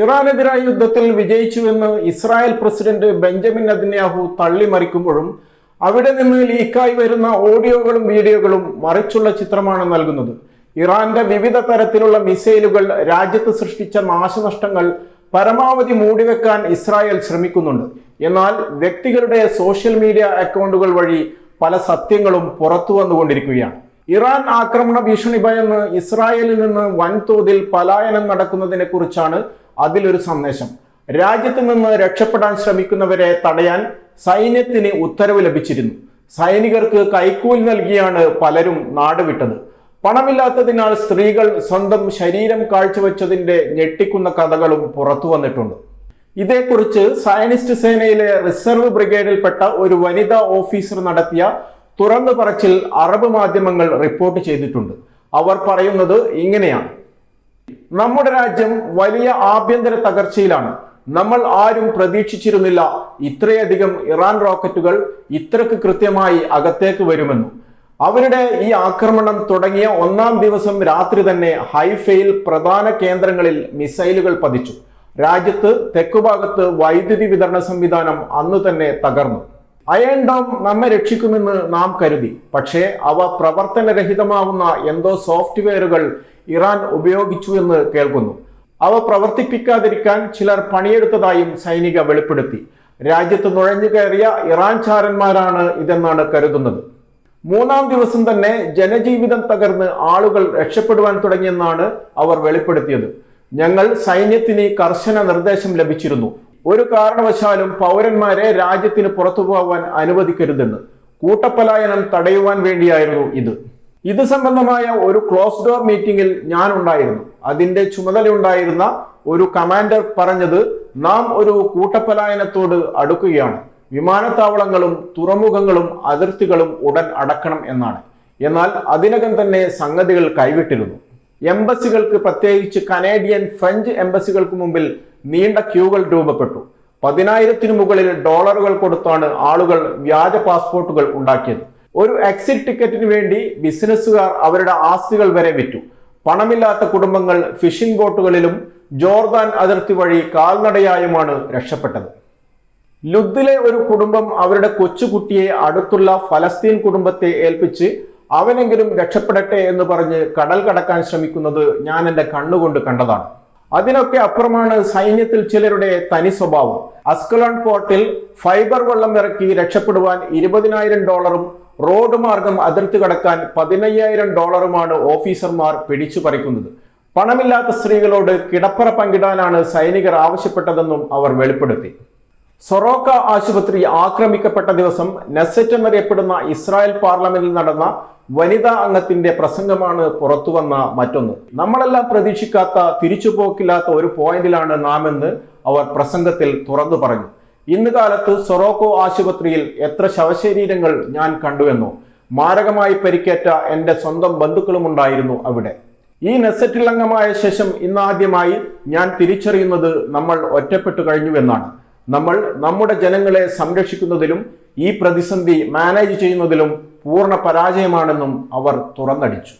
ഇറാനെതിരായ യുദ്ധത്തിൽ വിജയിച്ചുവെന്ന് Israel president Benjamin Netanyahu തള്ളിമറിക്കുമ്പോഴും അവിടെ നിന്ന് ലീക്കായി വരുന്ന ഓഡിയോകളും വീഡിയോകളും മറിച്ചുള്ള ചിത്രമാണ് നൽകുന്നത്. ഇറാന്റെ വിവിധ തരത്തിലുള്ള മിസൈലുകൾ രാജ്യത്ത് സൃഷ്ടിച്ച നാശനഷ്ടങ്ങൾ പരമാവധി മൂടിവെക്കാൻ ഇസ്രായേൽ ശ്രമിക്കുന്നുണ്ട്. എന്നാൽ വ്യക്തികളുടെ സോഷ്യൽ മീഡിയ അക്കൗണ്ടുകൾ വഴി പല സത്യങ്ങളും പുറത്തു വന്നുകൊണ്ടിരിക്കുകയാണ് ഇറാൻ ആക്രമണ ഭീഷണി ഭയന്ന് ഇസ്രായേലിൽ നിന്ന് വൻതോതിൽ പലായനം നടക്കുന്നതിനെ കുറിച്ചാണ് അതിലൊരു സന്ദേശം. രാജ്യത്ത് നിന്ന് രക്ഷപ്പെടാൻ ശ്രമിക്കുന്നവരെ തടയാൻ സൈന്യത്തിന് ഉത്തരവ് ലഭിച്ചിരുന്നു. സൈനികർക്ക് കൈക്കൂലി നൽകിയാണ് പലരും നാടുവിട്ടത്. പണമില്ലാത്തതിനാൽ സ്ത്രീകൾ സ്വന്തം ശരീരം കാഴ്ചവെച്ചതിന്റെ ഞെട്ടിക്കുന്ന കഥകളും പുറത്തു വന്നിട്ടുണ്ട്. ഇതേക്കുറിച്ച് സയനിസ്റ്റ് സേനയിലെ റിസർവ് ബ്രിഗേഡിൽപ്പെട്ട ഒരു വനിതാ ഓഫീസർ നടത്തിയ തുറന്നു പറച്ചിൽ അറബ് മാധ്യമങ്ങൾ റിപ്പോർട്ട് ചെയ്തിട്ടുണ്ട്. അവർ പറയുന്നത് ഇങ്ങനെയാണ്. നമ്മുടെ രാജ്യം വലിയ ആഭ്യന്തര തകർച്ചയിലാണ്. നമ്മൾ ആരും പ്രതീക്ഷിച്ചിരുന്നില്ല ഇത്രയധികം ഇറാൻ റോക്കറ്റുകൾ ഇത്രക്ക് കൃത്യമായി അകത്തേക്ക് വരുമെന്നും. അവരുടെ ഈ ആക്രമണം തുടങ്ങിയ ഒന്നാം ദിവസം രാത്രി തന്നെ ഹൈഫയിൽ പ്രധാന കേന്ദ്രങ്ങളിൽ മിസൈലുകൾ പതിച്ചു. രാജ്യത്ത് തെക്കുഭാഗത്ത് വൈദ്യുതി വിതരണ സംവിധാനം അന്ന് തന്നെ തകർന്നു. അയൺ നമ്മെ രക്ഷിക്കുമെന്ന് നാം കരുതി. പക്ഷേ അവ പ്രവർത്തനരഹിതമാവുന്ന എന്തോ സോഫ്റ്റ്വെയറുകൾ ഇറാൻ ഉപയോഗിച്ചു എന്ന് കേൾക്കുന്നു. അവ പ്രവർത്തിപ്പിക്കാതിരിക്കാൻ ചിലർ പണിയെടുത്തതായും സൈനിക വെളിപ്പെടുത്തി. രാജ്യത്ത് നുഴഞ്ഞു കയറിയ ഇറാൻ ചാരന്മാരാണ് ഇതെന്നാണ് കരുതുന്നത്. മൂന്നാം ദിവസം തന്നെ ജനജീവിതം തകർന്ന് ആളുകൾ രക്ഷപ്പെടുവാൻ തുടങ്ങിയെന്നാണ് അവർ വെളിപ്പെടുത്തിയത്. ഞങ്ങൾ സൈന്യത്തിന് കർശന നിർദ്ദേശം ലഭിച്ചിരുന്നു. ഒരു കാരണവശാലും പൗരന്മാരെ രാജ്യത്തിന് പുറത്തു പോകാൻ അനുവദിക്കരുതെന്ന് കൂട്ടപ്പലായനം തടയുവാൻ വേണ്ടിയായിരുന്നു ഇത്. ഇത് സംബന്ധമായ ഒരു ക്ലോസ് ഡോർ മീറ്റിംഗിൽ ഞാൻ ഉണ്ടായിരുന്നു. അതിന്റെ ചുമതലയുണ്ടായിരുന്ന ഒരു കമാൻഡർ പറഞ്ഞത് നാം ഒരു കൂട്ടപ്പലായനത്തോട് അടുക്കുകയാണ്. വിമാനത്താവളങ്ങളും തുറമുഖങ്ങളും അതിർത്തികളും ഉടൻ അടക്കണം എന്നാണ്. എന്നാൽ അതിനകം തന്നെ സംഗതികൾ കൈവിട്ടിരുന്നു. എംബസികൾക്ക് പ്രത്യേകിച്ച് കനേഡിയൻ ഫ്രഞ്ച് എംബസികൾക്ക് മുമ്പിൽ നീണ്ട ക്യൂകൾ രൂപപ്പെട്ടു. പതിനായിരത്തിനു മുകളിൽ ഡോളറുകൾ കൊടുത്താണ് ആളുകൾ വ്യാജ പാസ്പോർട്ടുകൾ ഉണ്ടാക്കിയത്. ഒരു എക്സിറ്റ് ടിക്കറ്റിന് വേണ്ടി ബിസിനസ്സുകാർ അവരുടെ ആസ്തികൾ വരെ വിറ്റു. പണമില്ലാത്ത കുടുംബങ്ങൾ ഫിഷിംഗ് ബോട്ടുകളിലും ജോർദാൻ അതിർത്തി വഴി കാൽനടയായുമാണ് രക്ഷപ്പെട്ടത്. ലുദ്ദിലെ ഒരു കുടുംബം അവരുടെ കൊച്ചുകുട്ടിയെ അടുത്തുള്ള ഫലസ്തീൻ കുടുംബത്തെ ഏൽപ്പിച്ച് അവനെങ്കിലും രക്ഷപ്പെടട്ടെ എന്ന് പറഞ്ഞ് കടൽ കടക്കാൻ ശ്രമിക്കുന്നത് ഞാൻ എന്റെ കണ്ണുകൊണ്ട് കണ്ടതാണ്. അതിനൊക്കെ അപ്പുറമാണ് സൈന്യത്തിൽ ചിലരുടെ തനി സ്വഭാവം. അസ്കലോൺ പോർട്ടിൽ ഫൈബർ വെള്ളം ഇറക്കി രക്ഷപ്പെടുവാൻ ഇരുപതിനായിരം ഡോളറും റോഡ് മാർഗം അതിർത്തി കടക്കാൻ പതിനയ്യായിരം ഡോളറുമാണ് ഓഫീസർമാർ പിടിച്ചു പറിക്കുന്നത്. പണമില്ലാത്ത സ്ത്രീകളോട് കിടപ്പറ പങ്കിടാനാണ് സൈനികർ ആവശ്യപ്പെട്ടതെന്നും അവർ വെളിപ്പെടുത്തി. സൊറോക്ക ആശുപത്രി ആക്രമിക്കപ്പെട്ട ദിവസം നെസറ്റ് എന്നറിയപ്പെടുന്ന ഇസ്രായേൽ പാർലമെന്റിൽ നടന്ന വനിതാ അംഗത്തിന്റെ പ്രസംഗമാണ് പുറത്തുവന്ന മറ്റൊന്ന്. നമ്മളെല്ലാം പ്രതീക്ഷിക്കാത്ത തിരിച്ചുപോക്കില്ലാത്ത ഒരു പോയിന്റിലാണ് നാമെന്ന് അവർ പ്രസംഗത്തിൽ തുറന്നു പറഞ്ഞു. ഇന്ന് കാലത്ത് സൊറോക്കോ ആശുപത്രിയിൽ എത്ര ശവശരീരങ്ങൾ ഞാൻ കണ്ടുവെന്നോ മാരകമായി പരിക്കേറ്റ എന്റെ സ്വന്തം ബന്ധുക്കളും ഉണ്ടായിരുന്നു അവിടെ. ഈ നെസറ്റിൽ അംഗമായ ശേഷം ഇന്നാദ്യമായി ഞാൻ തിരിച്ചറിയുന്നത് നമ്മൾ ഒറ്റപ്പെട്ടു കഴിഞ്ഞുവെന്നാണ്. നമ്മൾ നമ്മുടെ ജനങ്ങളെ സംരക്ഷിക്കുന്നതിലും ഈ പ്രതിസന്ധി മാനേജ് ചെയ്യുന്നതിലും പൂർണ പരാജയമാണെന്നും അവർ തുറന്നടിച്ചു.